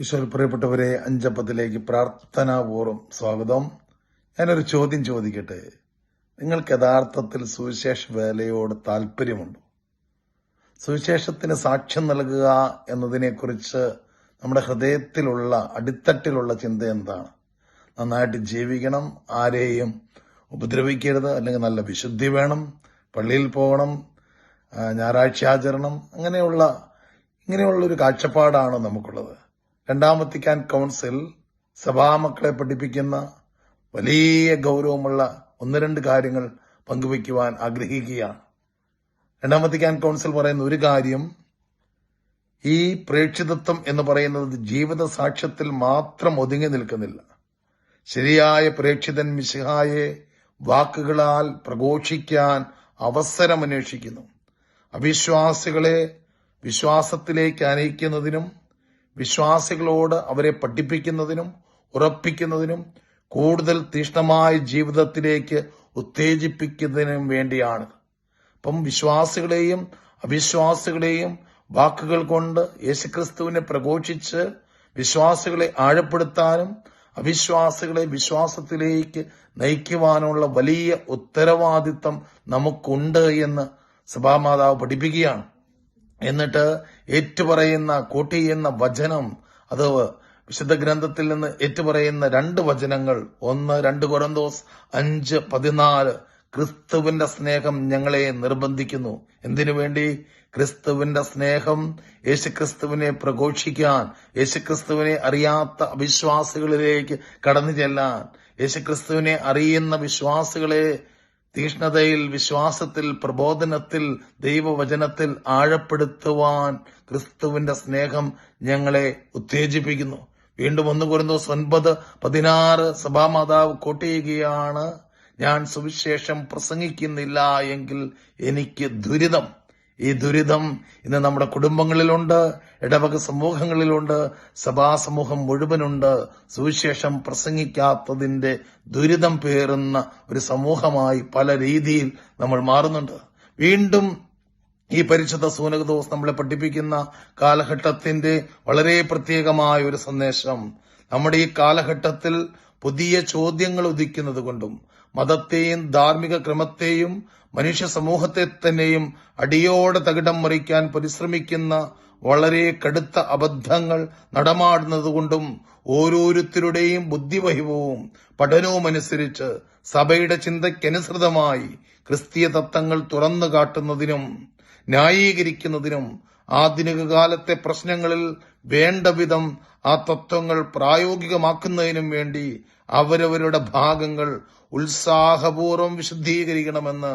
ഈശ്വര പ്രിയപ്പെട്ടവരെ അഞ്ചപ്പത്തിലേക്ക് പ്രാർത്ഥനാപൂർവം സ്വാഗതം. ഞാനൊരു ചോദ്യം ചോദിക്കട്ടെ? നിങ്ങൾക്ക് യഥാർത്ഥത്തിൽ സുവിശേഷ വേലയോട് താല്പര്യമുണ്ടോ? സുവിശേഷത്തിന് സാക്ഷ്യം നൽകുക എന്നതിനെക്കുറിച്ച് നമ്മുടെ ഹൃദയത്തിലുള്ള അടിത്തട്ടിലുള്ള ചിന്ത എന്താണ്? നന്നായിട്ട് ജീവിക്കണം ആരെയും ഉപദ്രവിക്കരുത് അല്ലെങ്കിൽ നല്ല വിശുദ്ധി വേണം പള്ളിയിൽ പോകണം ഞായറാഴ്ച ആചരണം അങ്ങനെയുള്ള ഇങ്ങനെയുള്ള ഒരു കാഴ്ചപ്പാടാണ് നമുക്കുള്ളത്. രണ്ടാം വത്തിക്കാൻ കൗൺസിൽ സഭാമക്കളെ പഠിപ്പിക്കുന്ന വലിയ ഗൗരവമുള്ള ഒന്ന് രണ്ട് കാര്യങ്ങൾ പങ്കുവയ്ക്കുവാൻ ആഗ്രഹിക്കുകയാണ്. രണ്ടാം വത്തിക്കാൻ കൗൺസിൽ പറയുന്ന ഒരു കാര്യം ഈ പ്രേക്ഷിതത്വം എന്ന് പറയുന്നത് ജീവിത സാക്ഷ്യത്തിൽ മാത്രം ഒതുങ്ങി നിൽക്കുന്നില്ല. ശരിയായ പ്രേക്ഷിതൻ മിശിഹായെ വാക്കുകളാൽ പ്രഘോഷിക്കാൻ അവസരമന്വേഷിക്കുന്നു. അവിശ്വാസികളെ വിശ്വാസത്തിലേക്ക് അനയിക്കുന്നതിനും വിശ്വാസികളോട് അവരെ പഠിപ്പിക്കുന്നതിനും ഉറപ്പിക്കുന്നതിനും കൂടുതൽ തീഷ്ണമായ ജീവിതത്തിലേക്ക് ഉത്തേജിപ്പിക്കുന്നതിനും വേണ്ടിയാണ്. അപ്പം വിശ്വാസികളെയും അവിശ്വാസികളെയും വാക്കുകൾ കൊണ്ട് യേശുക്രിസ്തുവിനെ പ്രഘോഷിച്ച് വിശ്വാസികളെ ആഴപ്പെടുത്താനും അവിശ്വാസികളെ വിശ്വാസത്തിലേക്ക് നയിക്കുവാനുള്ള വലിയ ഉത്തരവാദിത്തം നമുക്കുണ്ട് എന്ന് സഭാമാതാവ് പഠിപ്പിക്കുകയാണ്. എന്നിട്ട് ഏറ്റുപറയുന്ന കൂട്ടി എന്ന വചനം അത് വിശുദ്ധ ഗ്രന്ഥത്തിൽ നിന്ന് ഏറ്റുപറയുന്ന രണ്ട് വചനങ്ങൾ ഒന്ന് രണ്ട് കൊറന്തോസ് അഞ്ച് പതിനാല് ക്രിസ്തുവിന്റെ സ്നേഹം ഞങ്ങളെ നിർബന്ധിക്കുന്നു. എന്തിനു വേണ്ടി? ക്രിസ്തുവിന്റെ സ്നേഹം യേശുക്രിസ്തുവിനെ പ്രഘോഷിക്കാൻ യേശുക്രിസ്തുവിനെ അറിയാത്ത അവിശ്വാസികളിലേക്ക് കടന്നു ചെല്ലാൻ യേശുക്രിസ്തുവിനെ അറിയുന്ന വിശ്വാസികളെ തീഷ്ണതയിൽ വിശ്വാസത്തിൽ പ്രബോധനത്തിൽ ദൈവവചനത്തിൽ ആഴപ്പെടുത്തുവാൻ ക്രിസ്തുവിന്റെ സ്നേഹം ഞങ്ങളെ ഉത്തേജിപ്പിക്കുന്നു. വീണ്ടും ഒന്ന് കുറുന്തോസ് ഒൻപത് പതിനാറ് സഭാമാതാവ് കോട്ടയുകയാണ് ഞാൻ സുവിശേഷം പ്രസംഗിക്കുന്നില്ല എങ്കിൽ എനിക്ക് ദുരിതം. ഈ ദുരിതം ഇന്ന് നമ്മുടെ കുടുംബങ്ങളിലുണ്ട് ഇടവക സമൂഹങ്ങളിലുണ്ട് സഭാസമൂഹം മുഴുവനുണ്ട്. സുവിശേഷം പ്രസംഗിക്കാത്തതിന്റെ ദുരിതം പേറുന്ന ഒരു സമൂഹമായി പല രീതിയിൽ നമ്മൾ മാറുന്നുണ്ട്. വീണ്ടും ഈ പരിശുദ്ധ സൂനക ദിവസം നമ്മളെ പഠിപ്പിക്കുന്ന കാലഘട്ടത്തിന്റെ വളരെ പ്രത്യേകമായ ഒരു സന്ദേശം. നമ്മുടെ ഈ കാലഘട്ടത്തിൽ പുതിയ ചോദ്യങ്ങൾ ഉദിക്കുന്നത് കൊണ്ടും മതത്തെയും ധാർമ്മിക ക്രമത്തെയും മനുഷ്യ സമൂഹത്തെ തന്നെയും അടിയോടെ തകിടം മറിക്കാൻ പരിശ്രമിക്കുന്ന വളരെ കടുത്ത അബദ്ധങ്ങൾ നടമാടുന്നതുകൊണ്ടും ഓരോരുത്തരുടെയും ബുദ്ധിവഹിവും പഠനവും അനുസരിച്ച് സഭയുടെ ചിന്തയ്ക്കനുസൃതമായി ക്രിസ്തീയ തത്വങ്ങൾ തുറന്നു കാട്ടുന്നതിനും ന്യായീകരിക്കുന്നതിനും ആധുനിക കാലത്തെ പ്രശ്നങ്ങളിൽ വേണ്ട വിധം ആ തത്വങ്ങൾ പ്രായോഗികമാക്കുന്നതിനും വേണ്ടി അവരവരുടെ ഭാഗങ്ങൾ ഉത്സാഹപൂർവം വിശുദ്ധീകരിക്കണമെന്ന്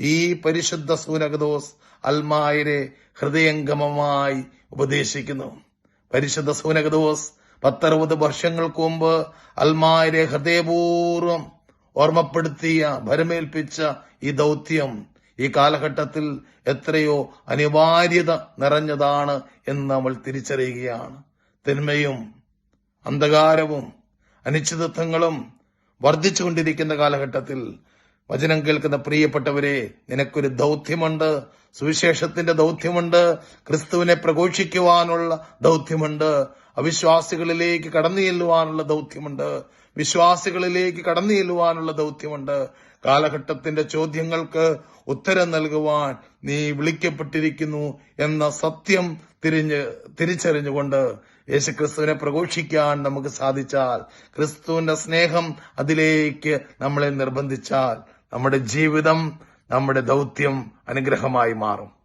ഈ പരിശുദ്ധ സൂനകദോസ് അൽമായരെ ഹൃദയംഗമമായി ഉപദേശിക്കുന്നു. പരിശുദ്ധ സൂനകദോസ് പത്തറുപത് വർഷങ്ങൾക്ക് മുമ്പ് അൽമായരെ ഹൃദയപൂർവം ഓർമ്മപ്പെടുത്തിയ ഭരമേൽപ്പിച്ച ഈ ദൗത്യം ഈ കാലഘട്ടത്തിൽ എത്രയോ അനിവാര്യത നിറഞ്ഞതാണ് എന്ന് നമ്മൾ തിരിച്ചറിയുകയാണ്. തിന്മയും അന്ധകാരവും അനിശ്ചിതത്വങ്ങളും വർദ്ധിച്ചുകൊണ്ടിരിക്കുന്ന കാലഘട്ടത്തിൽ വചനം കേൾക്കുന്ന പ്രിയപ്പെട്ടവരെ നിനക്കൊരു ദൗത്യമുണ്ട്. സുവിശേഷത്തിന്റെ ദൗത്യമുണ്ട്. ക്രിസ്തുവിനെ പ്രഘോഷിക്കുവാനുള്ള ദൗത്യമുണ്ട്. അവിശ്വാസികളിലേക്ക് കടന്നു ചെല്ലുവാനുള്ള ദൗത്യമുണ്ട്. വിശ്വാസികളിലേക്ക് കടന്നു ചെല്ലുവാനുള്ള ദൗത്യമുണ്ട്. കാലഘട്ടത്തിന്റെ ചോദ്യങ്ങൾക്ക് ഉത്തരം നൽകുവാൻ നീ വിളിക്കപ്പെട്ടിരിക്കുന്നു എന്ന സത്യം തിരിഞ്ഞ് തിരിച്ചറിഞ്ഞുകൊണ്ട് യേശുക്രിസ്തുവിനെ പ്രഘോഷിക്കാൻ നമുക്ക് സാധിച്ചാൽ ക്രിസ്തുവിന്റെ സ്നേഹം അതിലേക്ക് നമ്മളെ നിർബന്ധിച്ചാൽ നമ്മുടെ ജീവിതം നമ്മുടെ ദൗത്യം അനുഗ്രഹമായി മാറും.